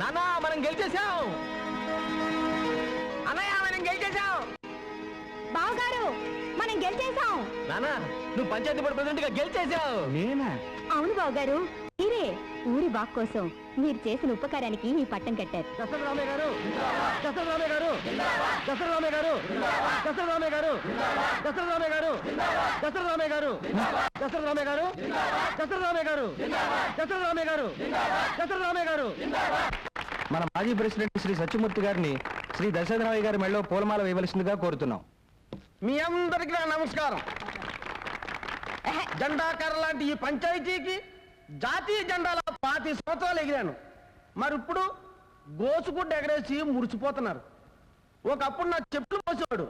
నానా మనం గెలిచేసాం అన్నయ్య మనం గెలిచేసాం బావగారు మనం గెలిచేసాం నానా నువ్వు పంచాయతీ బోర్డు ప్రెసిడెంట్గా గెలిచేసావు నేనా? అవును బావగారు మీరే ఊరి బాగ్ కోసం మీరు చేసిన ఉపకారానికి మీ పట్టం కట్టారు. దసరామయ్య గారు దసరామయ్య గారు. దసరామయ్య గారు. దసరామయ్య గారు. దసరామయ్య గారు. దసరామయ్య గారు. దసరామయ్య గారు. దసరామయ్య గారు. దసరామయ్య గారు. దసరామయ్య గారు. మన మాజీ ప్రెసిడెంట్ శ్రీ సత్యమూర్తి గారిని శ్రీ దశరథరామయ్య గారి మెళ్ళలో పూలమాల వేయవలసిందిగా కోరుతున్నాం. మీ అందరికి నా నమస్కారం. జెండాకర్ర లాంటి ఈ పంచాయతీకి జాతీయ జెండాల పాతి సంవత్సరాలు ఎగిరాను. మరి ఇప్పుడు గోసుగుడ్డ ఎగరేసి మురిసిపోతున్నారు. ఒకప్పుడు నా చెప్పులు మోసేవాడు.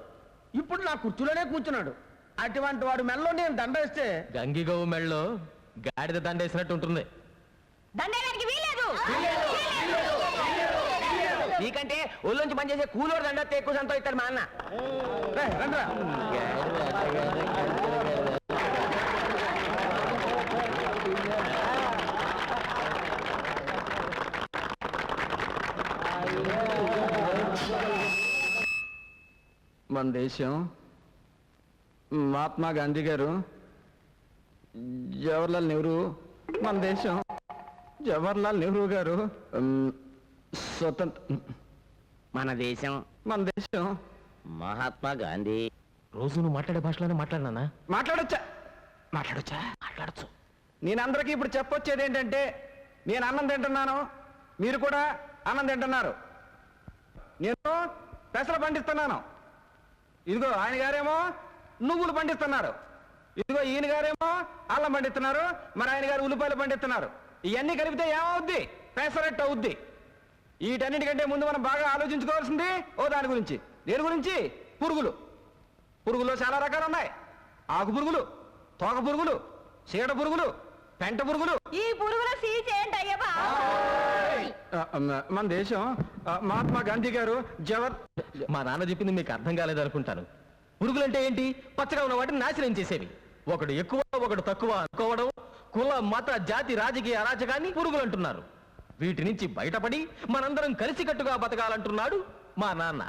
ఇప్పుడు నా కుర్చీలోనే కూర్చున్నాడు. అటువంటి వాడు మెల్లో నేను దండేస్తే గంగిగోవు మెళ్ళలో గాడిద దండేసినట్టు ఉంటుంది. దండేయడానికి నీకంటే ఒళ్ళొంచి పనిచేసే కూలోడు దండేస్తే ఎక్కువ సంతో ఇస్తాడు మా అన్న. మన దేశం. మహాత్మా గాంధీ గారు జవహర్లాల్ నెహ్రూ మన దేశం. జవహర్లాల్ నెహ్రూ గారు స్వతంత్ర మన దేశం. మన దేశం. మహాత్మా గాంధీ. రోజు నువ్వు మాట్లాడే భాషలోనే మాట్లాడినా మాట్లాడొచ్చా? మాట్లాడొచ్చా? మాట్లాడచ్చు. నేను అందరికీ ఇప్పుడు చెప్పొచ్చేది ఏంటంటే నేను అన్నం తింటున్నాను. మీరు కూడా అన్నం తింటున్నారు. నేను పెసలు పండిస్తున్నాను. ఇదిగో ఆయన గారేమో నువ్వులు పండిస్తున్నారు. ఇదిగో ఈయన గారేమో అల్లం పండిస్తున్నారు. మరి ఆయన గారు ఉల్లిపాయలు పండిస్తున్నారు. ఇవన్నీ కలిపితే ఏమవుద్ది? పెసరట్టు అవుద్ది. వీటన్నిటికంటే ముందు మనం బాగా ఆలోచించుకోవాల్సింది ఓ దాని గురించి. దేని గురించి? పురుగులు. పురుగుల్లో చాలా రకాలు ఉన్నాయి. ఆకు పురుగులు తోక పురుగులు చీడ పురుగులు పెంట పురుగులు. ఈ పురుగుల సీజ్ మన దేశం మహాత్మా గాంధీ గారు జవర్ మా నాన్న చెప్పింది మీకు అర్థం కాలేదనుకుంటాను. పురుగులంటే ఏంటి? పచ్చగా ఉన్న వాటిని నాశనం చేసేవి. ఒకడు ఎక్కువ ఒకడు తక్కువ అనుకోవడం కుల మత జాతి రాజకీయ అరాచకాన్ని పురుగులు అంటున్నారు వీటి నుంచి బయటపడి మనందరం కలిసికట్టుగా బతకాలంటున్నాడు మా నాన్న.